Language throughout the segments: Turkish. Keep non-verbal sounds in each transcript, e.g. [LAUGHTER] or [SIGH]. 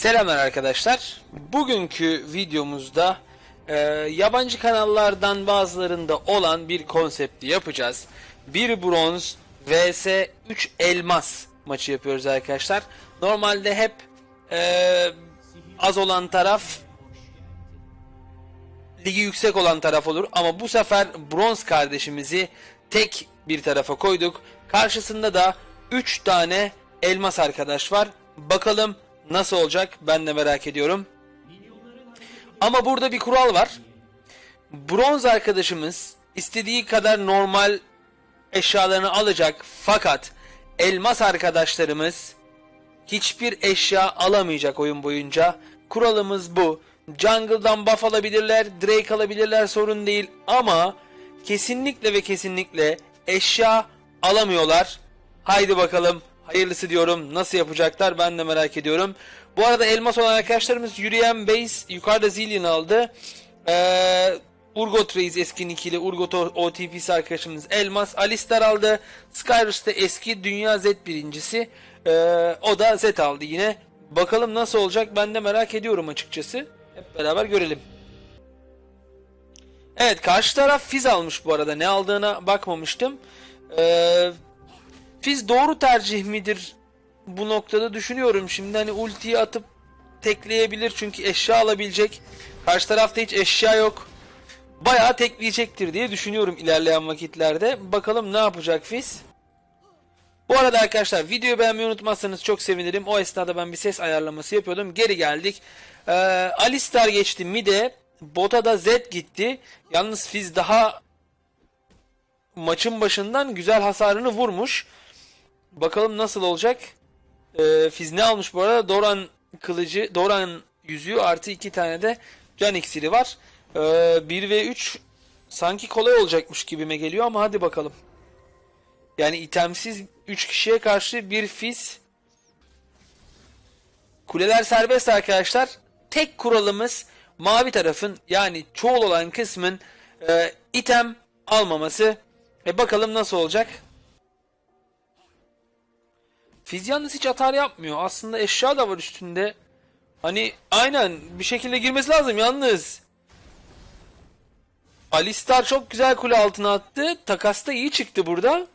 Selamlar arkadaşlar. Bugünkü videomuzda e, yabancı kanallardan bazılarında olan bir konsepti yapacağız. Bir bronz vs 3 elmas maçı yapıyoruz arkadaşlar. Normalde hep e, az olan taraf ligi yüksek olan taraf olur ama bu sefer bronz kardeşimizi tek bir tarafa koyduk. Karşısında da 3 tane elmas arkadaş var. Bakalım nasıl olacak ben de merak ediyorum. Ama burada bir kural var. Bronz arkadaşımız istediği kadar normal eşyalarını alacak fakat elmas arkadaşlarımız hiçbir eşya alamayacak oyun boyunca. Kuralımız bu. Jungle'dan buff alabilirler, Drake alabilirler sorun değil ama kesinlikle ve kesinlikle eşya alamıyorlar. Haydi bakalım hayırlısı diyorum. Nasıl yapacaklar ben de merak ediyorum. Bu arada elmas olan arkadaşlarımız yürüyen base yukarıda Zillion aldı. Ee, Urgot Reis eski ikili Urgot OTP'si arkadaşımız Elmas Alistar aldı. Skyrus da eski Dünya Z birincisi. Ee, o da Z aldı yine. Bakalım nasıl olacak ben de merak ediyorum açıkçası. Hep beraber görelim. Evet karşı taraf Fiz almış bu arada. Ne aldığına bakmamıştım. Ee, Fiz doğru tercih midir bu noktada düşünüyorum. Şimdi hani ultiyi atıp tekleyebilir çünkü eşya alabilecek. Karşı tarafta hiç eşya yok. Bayağı tekleyecektir diye düşünüyorum ilerleyen vakitlerde. Bakalım ne yapacak Fiz. Bu arada arkadaşlar videoyu beğenmeyi unutmazsanız çok sevinirim. O esnada ben bir ses ayarlaması yapıyordum. Geri geldik. Ee, Alistar geçti mid'e. Bota da Z gitti. Yalnız Fiz daha maçın başından güzel hasarını vurmuş. Bakalım nasıl olacak. Ee, Fiz ne almış bu arada? Doran kılıcı, Doran yüzüğü artı iki tane de can iksiri var. Ee, 1 ve 3 sanki kolay olacakmış gibime geliyor ama hadi bakalım. Yani itemsiz 3 kişiye karşı bir Fiz. Kuleler serbest arkadaşlar. Tek kuralımız mavi tarafın yani çoğul olan kısmın e, item almaması. E bakalım nasıl olacak. Fiz yalnız hiç atar yapmıyor. Aslında eşya da var üstünde. Hani aynen bir şekilde girmesi lazım yalnız. Alistar çok güzel kule altına attı. Takasta iyi çıktı burada.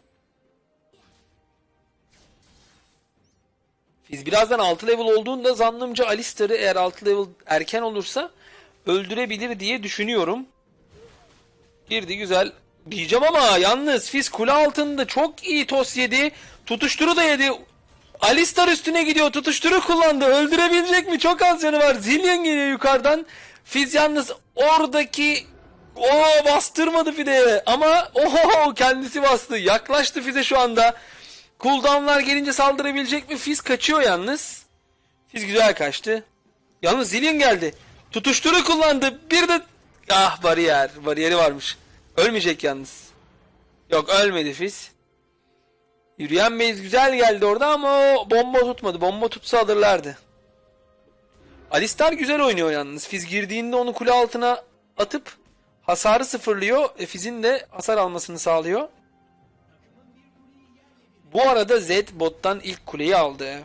Fiz birazdan 6 level olduğunda zannımca Alistar'ı eğer 6 level erken olursa öldürebilir diye düşünüyorum. Girdi güzel. Diyeceğim ama yalnız Fiz kule altında çok iyi tos yedi. Tutuşturu da yedi. Alistar üstüne gidiyor. Tutuşturu kullandı. Öldürebilecek mi? Çok az canı var. Zillion geliyor yukarıdan. Fiz yalnız oradaki o bastırmadı Fide'ye ama oho kendisi bastı. Yaklaştı Fize şu anda. Cooldown'lar gelince saldırabilecek mi? Fiz kaçıyor yalnız. Fiz güzel kaçtı. Yalnız Zillion geldi. Tutuşturu kullandı. Bir de ah bariyer. Bariyeri varmış. Ölmeyecek yalnız. Yok ölmedi Fiz. Yürüyen Maze güzel geldi orada ama o bomba tutmadı. Bomba tutsa alırlardı. Alistar güzel oynuyor yalnız. Fiz girdiğinde onu kule altına atıp hasarı sıfırlıyor. E, Fiz'in de hasar almasını sağlıyor. Bu arada Z bottan ilk kuleyi aldı.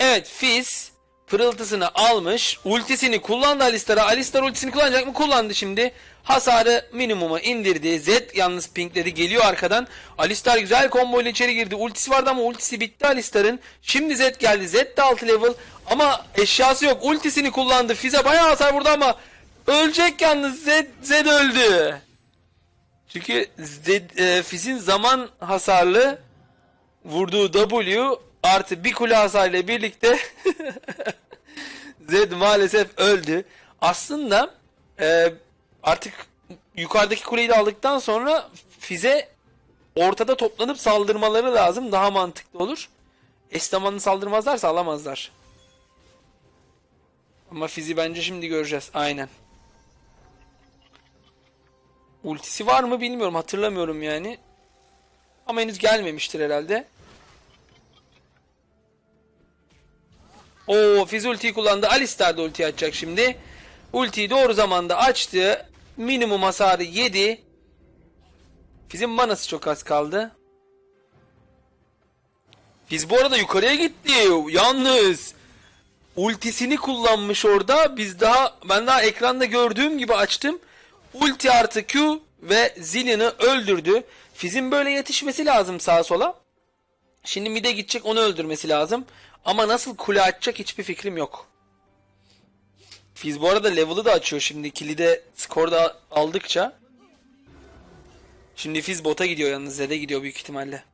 Evet Fizz pırıltısını almış. Ultisini kullandı Alistar'a. Alistar ultisini kullanacak mı? Kullandı şimdi. Hasarı minimuma indirdi. Z yalnız pinkledi. Geliyor arkadan. Alistar güzel combo ile içeri girdi. Ultisi vardı ama ultisi bitti Alistar'ın. Şimdi Z geldi. Z de 6 level. Ama eşyası yok. Ultisini kullandı. Fizz'e bayağı hasar vurdu ama ölecek yalnız. Z, Z öldü. Çünkü Z, e, Fizz'in zaman hasarlı vurduğu W artı bir kule hasarıyla birlikte [LAUGHS] Zed maalesef öldü. Aslında e, artık yukarıdaki kuleyi de aldıktan sonra Fize ortada toplanıp saldırmaları lazım. Daha mantıklı olur. Eş zamanlı saldırmazlarsa. Ama Fizi bence şimdi göreceğiz. Aynen. Ultisi var mı bilmiyorum. Hatırlamıyorum yani. Ama henüz gelmemiştir herhalde. O Fiz ultiyi kullandı. Alistar da ulti açacak şimdi. Ultiyi doğru zamanda açtı. Minimum hasarı yedi. Fiz'in manası çok az kaldı. Biz bu arada yukarıya gitti. Yalnız ultisini kullanmış orada. Biz daha ben daha ekranda gördüğüm gibi açtım. Ulti artı Q ve Zillion'ı öldürdü. Fizz'in böyle yetişmesi lazım sağa sola. Şimdi mid'e gidecek onu öldürmesi lazım. Ama nasıl kule açacak hiçbir fikrim yok. Fizz bu arada level'ı da açıyor şimdi. Kilide skor da aldıkça. Şimdi Fizz bota gidiyor yalnız. Zed'e gidiyor büyük ihtimalle.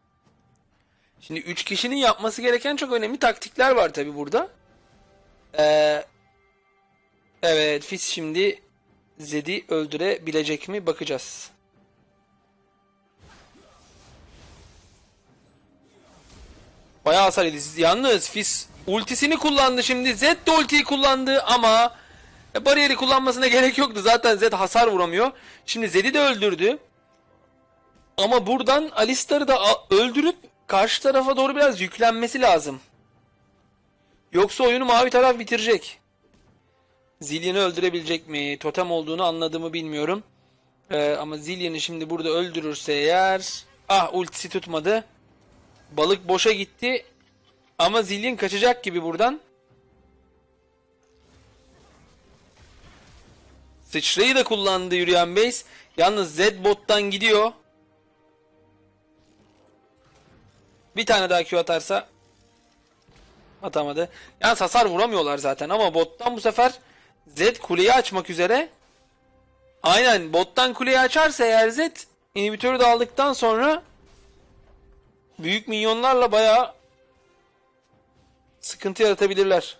Şimdi 3 kişinin yapması gereken çok önemli taktikler var tabi burada. Ee, evet Fizz şimdi Zed'i öldürebilecek mi bakacağız. Bayağı hasar yedi. Yalnız Fizz ultisini kullandı şimdi. Zed de ultiyi kullandı ama e, bariyeri kullanmasına [LAUGHS] gerek yoktu. Zaten Zed hasar vuramıyor. Şimdi Zed'i de öldürdü. Ama buradan Alistar'ı da öldürüp karşı tarafa doğru biraz yüklenmesi lazım. Yoksa oyunu mavi taraf bitirecek. Zillion'ı öldürebilecek mi? Totem olduğunu anladığımı bilmiyorum. Ee, ama Zillion'ı şimdi burada öldürürse eğer... Ah ultisi tutmadı. Balık boşa gitti. Ama Zillion kaçacak gibi buradan. Sıçrayı da kullandı yürüyen base. Yalnız Z bottan gidiyor. Bir tane daha Q atarsa atamadı. Yalnız hasar vuramıyorlar zaten ama bottan bu sefer Z kuleyi açmak üzere. Aynen bottan kuleyi açarsa eğer Z inhibitörü de aldıktan sonra büyük minyonlarla bayağı sıkıntı yaratabilirler.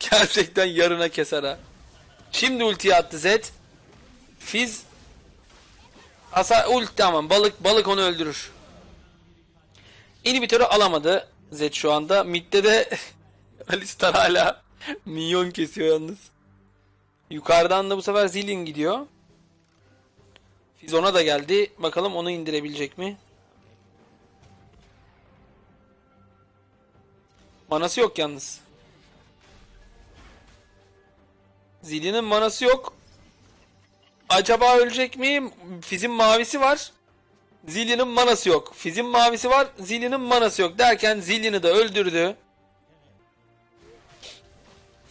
Gerçekten yarına keser ha. Şimdi ultiyi attı Zed. Fizz Hasar ult tamam balık balık onu öldürür. İnhibitörü alamadı Zed şu anda. Mid'de de [LAUGHS] Alistar hala minyon kesiyor yalnız. Yukarıdan da bu sefer Zillion gidiyor. Fizz ona da geldi. Bakalım onu indirebilecek mi? Manası yok yalnız. Zillion'ın manası yok. Acaba ölecek mi? Fizz'in mavisi var. Zillion'ın manası yok. Fizz'in mavisi var. Zillion'ın manası yok. Derken Zillion'ı da öldürdü.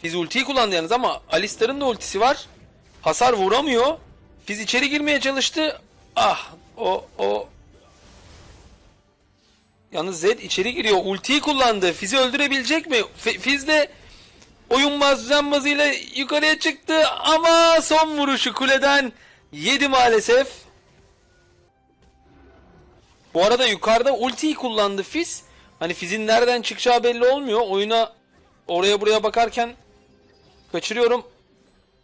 Fizz ultiyi kullandı yalnız ama Alistar'ın da ultisi var. Hasar vuramıyor. Fizz içeri girmeye çalıştı. Ah o o. Yalnız Zed içeri giriyor. Ultiyi kullandı. Fizz'i öldürebilecek mi? F- Fizz de oyunbaz düzenbazıyla yukarıya çıktı ama son vuruşu kuleden yedi maalesef. Bu arada yukarıda ultiyi kullandı Fizz. Hani Fizz'in nereden çıkacağı belli olmuyor. Oyuna oraya buraya bakarken kaçırıyorum.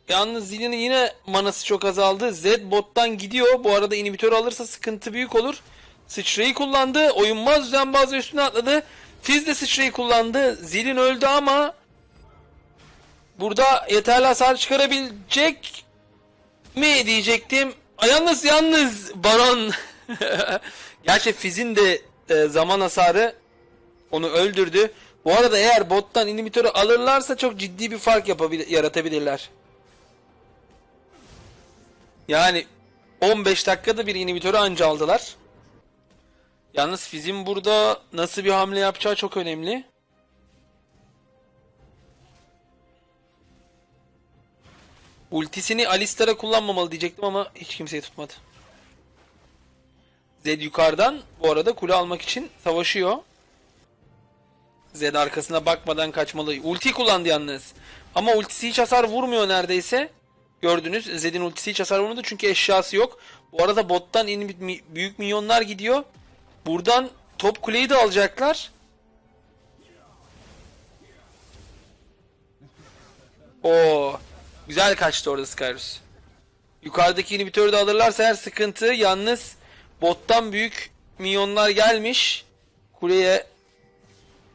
Yalnız Zillion'ın yine manası çok azaldı. Z bottan gidiyor. Bu arada inhibitör alırsa sıkıntı büyük olur. Sıçrayı kullandı. Oyunmaz düzenbazı üstüne atladı. Fizz de sıçrayı kullandı. Zillin öldü ama burada yeterli hasar çıkarabilecek mi diyecektim. Yalnız yalnız Baron [LAUGHS] Gerçi Fizz'in de e, zaman hasarı onu öldürdü. Bu arada eğer bottan inhibitörü alırlarsa çok ciddi bir fark yapabil yaratabilirler. Yani 15 dakikada bir inhibitörü anca aldılar. Yalnız Fizz'in burada nasıl bir hamle yapacağı çok önemli. Ultisini Alistar'a kullanmamalı diyecektim ama hiç kimseyi tutmadı. Zed yukarıdan bu arada kule almak için savaşıyor. Zed arkasına bakmadan kaçmalı. Ulti kullandı yalnız. Ama ultisi hiç hasar vurmuyor neredeyse. Gördünüz Zed'in ultisi hiç hasar vurmadı çünkü eşyası yok. Bu arada bottan in büyük minyonlar gidiyor. Buradan top kuleyi de alacaklar. Oo, güzel kaçtı orada Skyrus. Yukarıdaki inhibitörü de alırlarsa her sıkıntı. Yalnız bottan büyük minyonlar gelmiş. Kuleye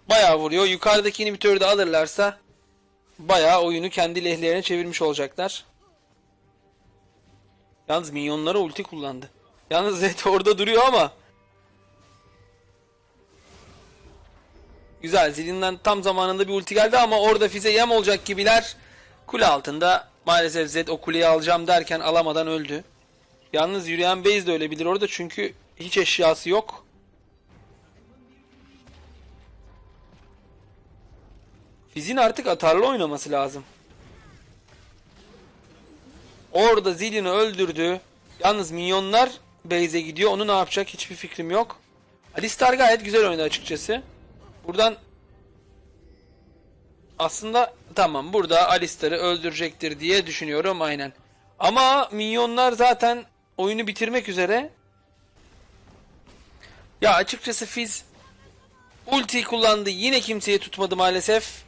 bayağı vuruyor. Yukarıdaki inhibitörü de alırlarsa bayağı oyunu kendi lehlerine çevirmiş olacaklar. Yalnız minyonlara ulti kullandı. Yalnız Zed orada duruyor ama Güzel zilinden tam zamanında bir ulti geldi ama orada Fize yem olacak gibiler. Kule altında maalesef Zed o kuleyi alacağım derken alamadan öldü. Yalnız yürüyen base de ölebilir orada çünkü hiç eşyası yok. Fizz'in artık atarlı oynaması lazım. Orada Zillion'u öldürdü. Yalnız minyonlar base'e gidiyor. Onu ne yapacak hiçbir fikrim yok. Alistar gayet güzel oynadı açıkçası. Buradan aslında tamam burada Alistar'ı öldürecektir diye düşünüyorum aynen. Ama minyonlar zaten oyunu bitirmek üzere. Ya açıkçası Fizz ulti kullandı. Yine kimseyi tutmadı maalesef.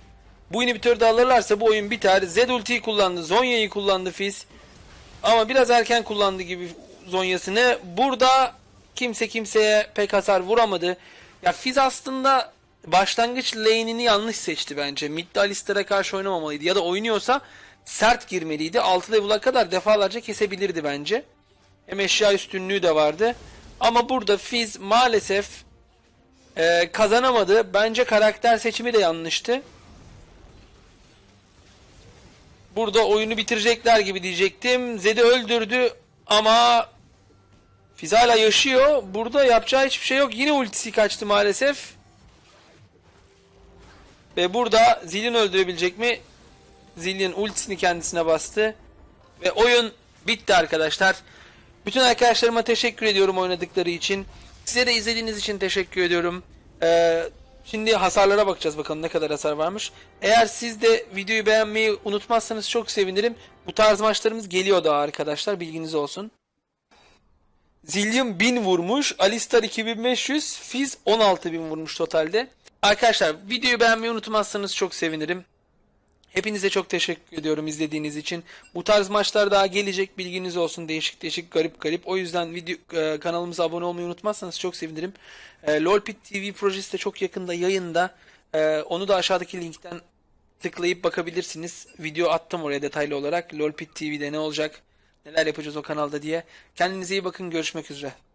Bu inhibitörü de alırlarsa bu oyun biter. Z ultiyi kullandı. Zonya'yı kullandı Fizz. Ama biraz erken kullandı gibi Zonya'sını. Burada kimse kimseye pek hasar vuramadı. Ya Fizz aslında başlangıç lane'ini yanlış seçti bence. Mid'de Alistar'a karşı oynamamalıydı. Ya da oynuyorsa sert girmeliydi. 6 level'a kadar defalarca kesebilirdi bence. Hem eşya üstünlüğü de vardı. Ama burada Fizz maalesef e, kazanamadı. Bence karakter seçimi de yanlıştı. Burada oyunu bitirecekler gibi diyecektim. Zed'i öldürdü ama Fizz hala yaşıyor. Burada yapacağı hiçbir şey yok. Yine ultisi kaçtı maalesef. Ve burada Zillion öldürebilecek mi? Zillion ultisini kendisine bastı. Ve oyun bitti arkadaşlar. Bütün arkadaşlarıma teşekkür ediyorum oynadıkları için. Size de izlediğiniz için teşekkür ediyorum. Ee, şimdi hasarlara bakacağız bakalım ne kadar hasar varmış. Eğer siz de videoyu beğenmeyi unutmazsanız çok sevinirim. Bu tarz maçlarımız geliyor daha arkadaşlar bilginiz olsun. Zillion 1000 vurmuş. Alistar 2500. Fizz 16000 vurmuş totalde. Arkadaşlar videoyu beğenmeyi unutmazsanız çok sevinirim. Hepinize çok teşekkür ediyorum izlediğiniz için. Bu tarz maçlar daha gelecek bilginiz olsun. Değişik değişik garip garip. O yüzden video e, kanalımıza abone olmayı unutmazsanız çok sevinirim. E, LOLPit TV projesi de çok yakında yayında. E, onu da aşağıdaki linkten tıklayıp bakabilirsiniz. Video attım oraya detaylı olarak. LOLPit TV'de ne olacak, neler yapacağız o kanalda diye. Kendinize iyi bakın. Görüşmek üzere.